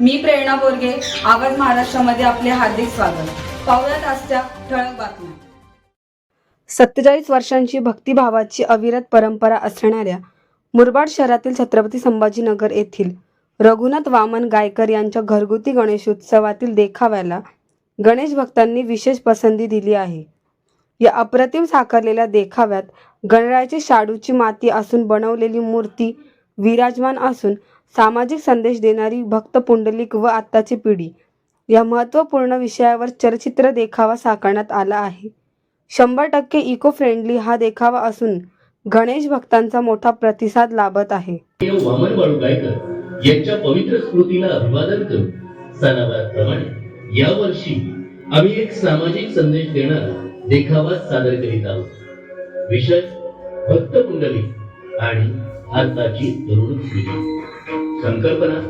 मी प्रेरणा बोरगे आवाज महाराष्ट्रामध्ये आपले हार्दिक स्वागत. पाहुयात आजच्या ठळक बातम्या. सत्तेचाळीस वर्षांची भक्तिभावाची अविरत परंपरा असणाऱ्या मुरबाड शहरातील छत्रपती संभाजीनगर येथील रघुनाथ वामन गायकर यांच्या घरगुती गणेशोत्सवातील देखाव्याला गणेश भक्तांनी विशेष पसंती दिली आहे. या अप्रतिम साकारलेल्या देखाव्यात गणरायाची शाडूची माती असून बनवलेली मूर्ती विराजमान असून सामाजिक संदेश देणारी भक्त पुंडलिक व आत्ताची पिढी या महत्त्वपूर्ण विषयावर चलचित्र देखावा साकारण्यात आला आहे. शंभर टक्के इको फ्रेंडली हा देखावा असून गणेश भक्तांचा मोठा प्रतिसाद लाभत आहे. वामन बाळू यांच्या पवित्र स्मृतीला अभिवादन करून सणावाराप्रमाणे यावर्षी आम्ही एक सामाजिक संदेश देणारा देखावा सादर करीत आहोत. विषय भक्त कुंडली आणि आताची तरुण पिढी. संकल्पना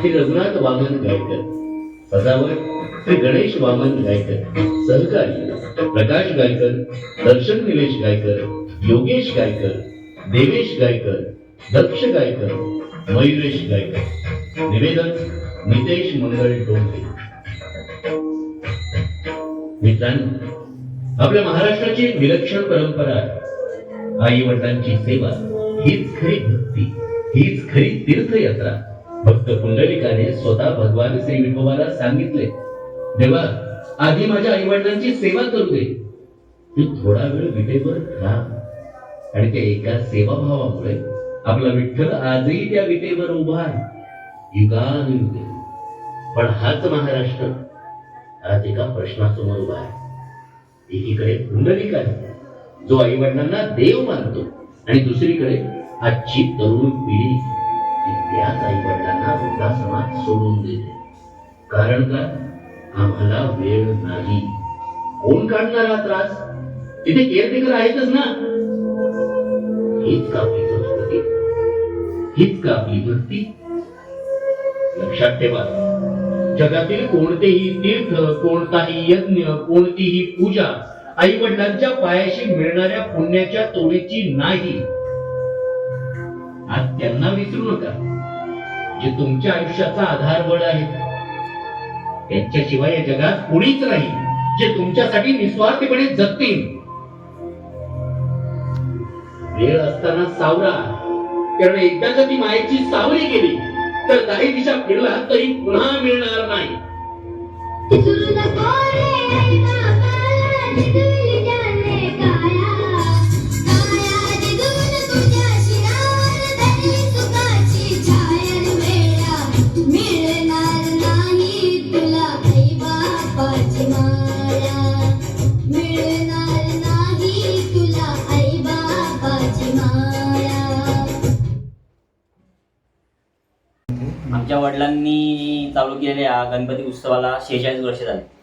श्री रघुनाथ वामन गायकर. सजावट श्री गणेश वामन गायकर. सहकारी प्रकाश गायकर. दर्शन निलेश गायकर. योगेश गायकर. देवेश गायकर. दक्ष गायकर. मयुरेश गायकर. निवेदन नितेश मंगळ डोंगरे. मित्रांनो आपल्या महाराष्ट्राची विलक्षण परंपरा आहे आई वडिलांची सेवा हीच खरी भक्ती हीच खरी तीर्थयात्रा. भक्त पुंडलिकाने स्वतः भगवान श्री विठोबाला सांगितले देवा आधी माझ्या आई वडिलांची सेवा करू दे. तू थोडा वेळ विटेवर राहा. आणि त्या एका सेवाभावामुळे आपला विठ्ठल आजही त्या विटेवर उभा आहे. युगानुयुगे. पण हाच महाराष्ट्र आज एका प्रश्नासमोर उभा आहे. एकीकडे पुंडलिक आहे जो आई वडिलांना देव मानतो आणि दुसरीकडे आजची तरुण पिढी जी त्याच आई वडिलांना वृद्धाश्रमात सोडून देते. कारण का? आम्हाला वेळ नाही. कोण काढणार हा त्रास? तिथे केअरटेकर आहेतच ना. हीच का आपली संस्कृती? हीच का आपली भक्ती? लक्षात ठेवा. जगातील कोणतेही तीर्थ कोणताही यज्ञ कोणतीही पूजा आई वडिलांच्या पायाशी मिळणाऱ्या पुण्याच्या तोडीची नाही. आज त्यांना विसरू नका जे तुमच्या आयुष्याचा आधारबळ आहे. त्यांच्याशिवाय या जगात कोणीच नाही जे तुमच्यासाठी निस्वार्थीपणे जगतील. वेळ असताना सावरा कारण एकदा जर ती मायेची सावरी गेली तर काही दिशा फिरला तरी पुन्हा मिळणार आमच्या वडिलांनी चालू केलेल्या गणपती उत्सवाला शेहेचाळीस वर्ष झाली.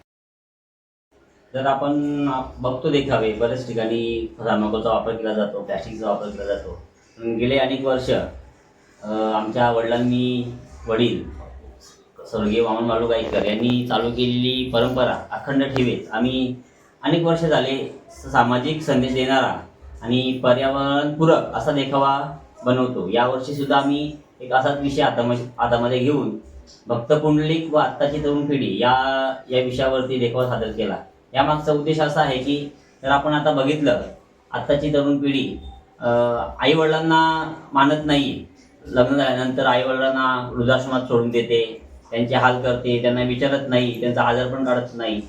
जर आपण बघतो देखावे बऱ्याच ठिकाणी थर्माकोलचा वापर केला जातो प्लॅस्टिकचा वापर केला जातो. गेले अनेक वर्ष आमच्या वडिलांनी वडील स्वर्गीय वामन मालू गायकर यांनी चालू केलेली परंपरा अखंड ठेवेत. आम्ही अनेक वर्ष झाले सामाजिक संदेश देणारा आणि पर्यावरणपूरक असा देखावा बनवतो. यावर्षीसुद्धा आम्ही एक असाच विषय हाताम हातामध्ये घेऊन भक्त पुंडलिक व आत्ताची तरुण पिढी या या विषयावरती देखावा सादर केला. यामागचा उद्देश असा आहे की जर आपण आता बघितलं आत्ताची तरुण पिढी आई वडिलांना मानत नाही लग्न झाल्यानंतर आई वडिलांना वृद्धाश्रमात सोडून देते त्यांचे हाल करते त्यांना विचारत नाही त्यांचा आजार पण काढत नाही.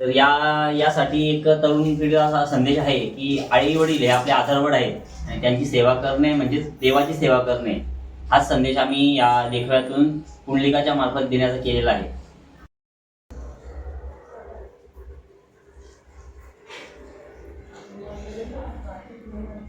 तर या यासाठी एक तरुण पिढीला असा संदेश आहे की आई वडील हे आपले आधारवड आहेत आणि त्यांची सेवा करणे म्हणजेच देवाची सेवा करणे हाच संदेश आम्ही या लेखव्यातून पुंडलिकाच्या मार्फत देण्याचा केलेला आहे. Amen.